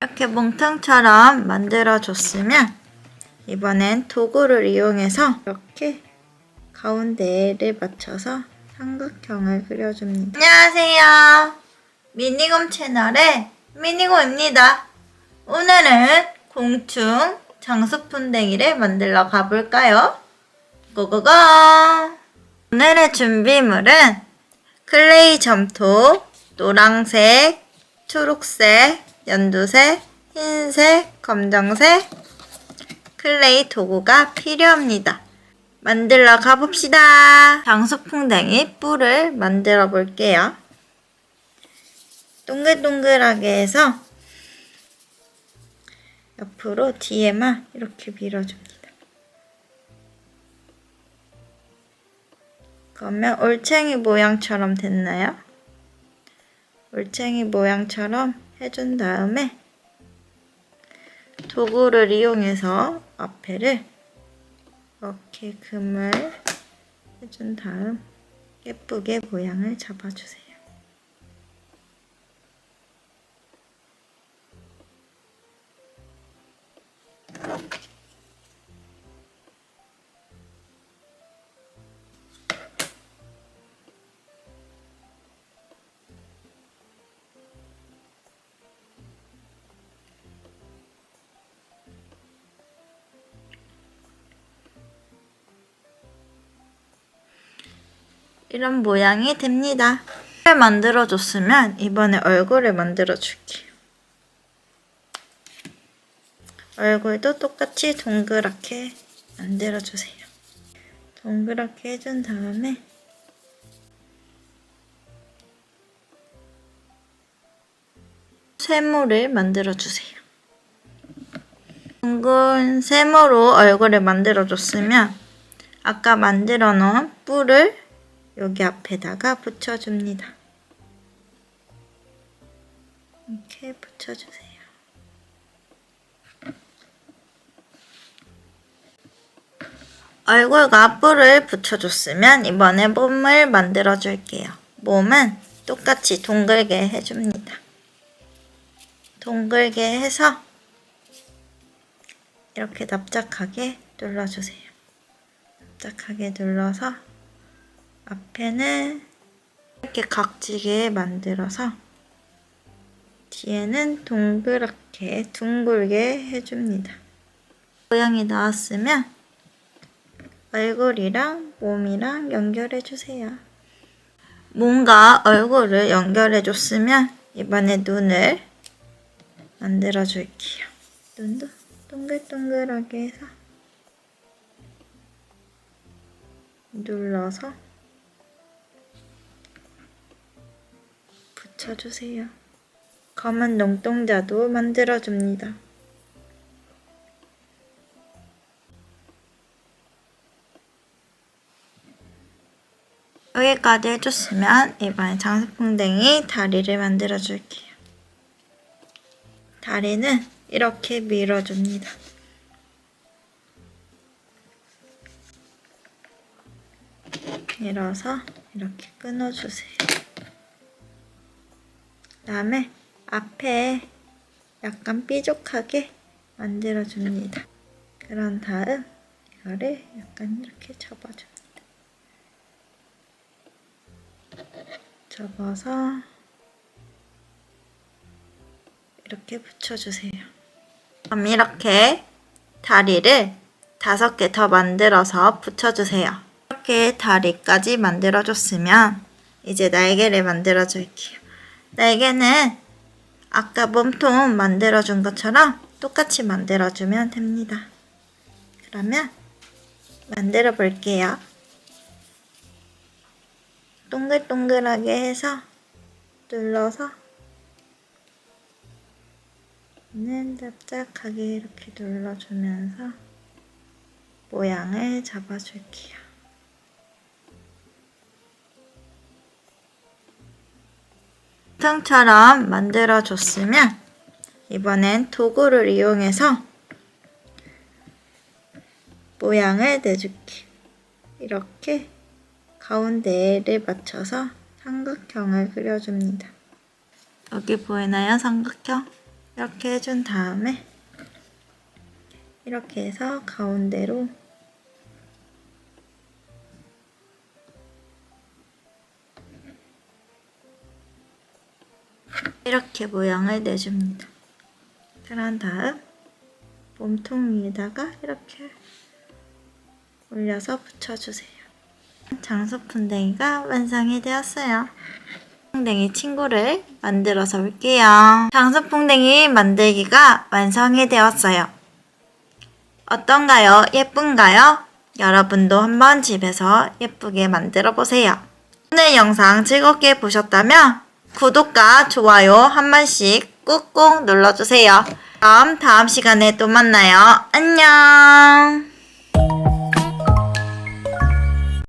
이렇게 몽탕처럼 만들어줬으면 이번엔 도구를 이용해서 이렇게 가운데를 맞춰서 삼각형을 그려줍니다. 안녕하세요. 미니곰 채널의 미니곰입니다. 오늘은 공충 장수푼댕이를 만들러 가볼까요? 고고고! 오늘의 준비물은 클레이 점토, 노랑색, 초록색, 연두색, 흰색, 검정색, 클레이 도구가 필요합니다. 만들러 가봅시다. 장수풍뎅이 뿔을 만들어 볼게요. 동글동글하게 해서 옆으로 뒤에만 이렇게 밀어줍니다. 그러면 올챙이 모양처럼 됐나요? 올챙이 모양처럼 해준 다음에 도구를 이용해서 앞에를 이렇게 금을 해준 다음 예쁘게 모양을 잡아주세요. 이런 모양이 됩니다. 을 만들어줬으면 이번에 얼굴을 만들어줄게요. 얼굴도 똑같이 동그랗게 만들어주세요. 동그랗게 해준 다음에 세모를 만들어주세요. 둥근 세모로 얼굴을 만들어줬으면 아까 만들어 놓은 뿔을 여기 앞에다가 붙여줍니다. 이렇게 붙여주세요. 얼굴과 뿔을 붙여줬으면 이번에 몸을 만들어 줄게요. 몸은 똑같이 동글게 해줍니다. 동글게 해서 이렇게 납작하게 눌러주세요. 납작하게 눌러서 앞에는 이렇게 각지게 만들어서 뒤에는 동그랗게 둥글게 해줍니다. 모양이 나왔으면 얼굴이랑 몸이랑 연결해 주세요. 몸과 얼굴을 연결해 줬으면 이번에 눈을 만들어 줄게요. 눈도 동글동글하게 해서 눌러서 붙여주세요. 검은 눈동자도 만들어줍니다. 여기까지 해줬으면 이번에 장수풍뎅이 다리를 만들어줄게요. 다리는 이렇게 밀어줍니다. 밀어서 이렇게 끊어주세요. 다음에 앞에 약간 삐죽하게 만들어 줍니다. 그런 다음 이거를 약간 이렇게 접어줍니다. 접어서 이렇게 붙여주세요. 그럼 이렇게 다리를 다섯 개 더 만들어서 붙여주세요. 이렇게 다리까지 만들어줬으면 이제 날개를 만들어줄게요. 날개는 아까 몸통 만들어준 것처럼 똑같이 만들어주면 됩니다. 그러면 만들어 볼게요. 동글동글하게 해서 눌러서 는 납작하게 이렇게 눌러주면서 모양을 잡아줄게요. 통처럼 만들어줬으면 이번엔 도구를 이용해서 모양을 내줄게. 이렇게 가운데를 맞춰서 삼각형을 그려줍니다. 여기 보이나요? 삼각형? 이렇게 해준 다음에 이렇게 해서 가운데로 이렇게 모양을 내줍니다. 그런 다음 몸통 위에다가 이렇게 올려서 붙여주세요. 장수풍뎅이가 완성이 되었어요. 풍뎅이 친구를 만들어서 올게요. 장수풍뎅이 만들기가 완성이 되었어요. 어떤가요? 예쁜가요? 여러분도 한번 집에서 예쁘게 만들어 보세요. 오늘 영상 즐겁게 보셨다면 구독과 좋아요 한 번씩 꾹꾹 눌러주세요. 그럼 다음 시간에 또 만나요. 안녕!